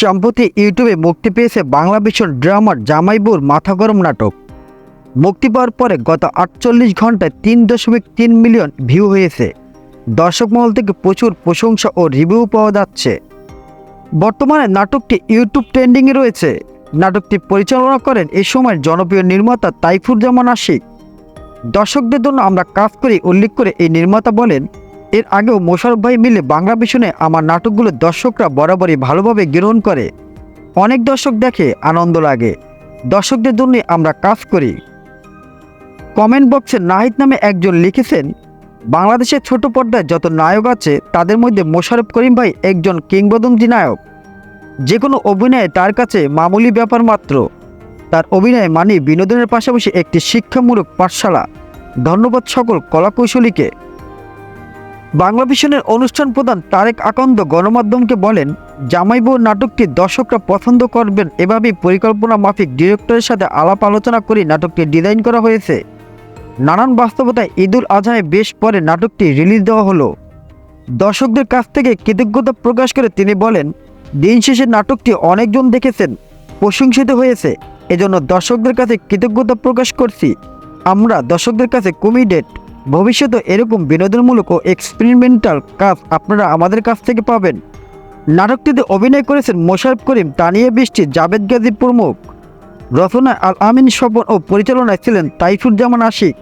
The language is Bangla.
সম্প্রতি ইউটিউবে মুক্তি পেয়েছে বাংলা ভীষণ ড্রামার জামাইবুর মাথা গরম নাটক। মুক্তি পাওয়ার পরে গত আটচল্লিশ ঘন্টায় তিন দশমিক তিন মিলিয়ন ভিউ হয়েছে। দর্শক মহল থেকে প্রচুর প্রশংসা ও রিভিউ পাওয়া যাচ্ছে। বর্তমানে নাটকটি ইউটিউব ট্রেন্ডিংয়ে রয়েছে। নাটকটি পরিচালনা করেন এই সময়ের জনপ্রিয় নির্মাতা তাইফুর জামান আশিক। দর্শকদের জন্য আমরা কাজ করি উল্লেখ করে এই নির্মাতা বলেন এর আগেও মোশারফ ভাই মিলে বাংলা ভীষণে আমার নাটকগুলো দর্শকরা বরাবরই ভালোভাবে গ্রহণ করে। অনেক দর্শক দেখে আনন্দ লাগে। দর্শকদের জন্য আমরা কাজ করি। কমেন্ট বক্সে নাহিদ নামে একজন লিখেছেন, বাংলাদেশের ছোট পর্দায় যত নায়ক আছে, তাদের মধ্যে মোশারফ করিম ভাই একজন কিংবদন্তি নায়ক। যে কোনো অভিনয়ে তার কাছে মামুলি ব্যাপার মাত্র। তার অভিনয় মানে বিনোদনের পাশাপাশি একটি শিক্ষামূলক পাঠশালা। ধন্যবাদ সকল কলাকৌশলীকে। বাংলা ভিশনের অনুষ্ঠান প্রধান তারেক আকন্দ গণমাধ্যমকে বলেন জামাই বউ নাটকটি দর্শকরা পছন্দ করবেন এভাবেই পরিকল্পনা মাফিক ডিরেক্টরের সাথে আলাপ আলোচনা করে নাটকটি ডিজাইন করা হয়েছে। নানান বাস্তবতায় ঈদুল আজহায় বেশ পরে নাটকটি রিলিজ দেওয়া হলো। দর্শকদের কাছ থেকে কৃতজ্ঞতা প্রকাশ করে তিনি বলেন, দিন শেষে নাটকটি অনেকজন দেখেছেন, প্রশংসিত হয়েছে। এজন্য দর্শকদের কাছে কৃতজ্ঞতা প্রকাশ করছি। আমরা দর্শকদের কাছে কমিটেড ভবিষ্যতে এরকম বিনোদনমূলক ও এক্সপেরিমেন্টাল কাজ আপনারা আমাদের কাছ থেকে পাবেন। নাটকটিতে অভিনয় করেছেন মোশারফ করিম, তানিয়া বৃষ্টি, জাভেদ গাজী প্রমুখ। রচনা আল আমিন স্বপন ও পরিচালনায় ছিলেন তাইফুজ্জামান আশিক।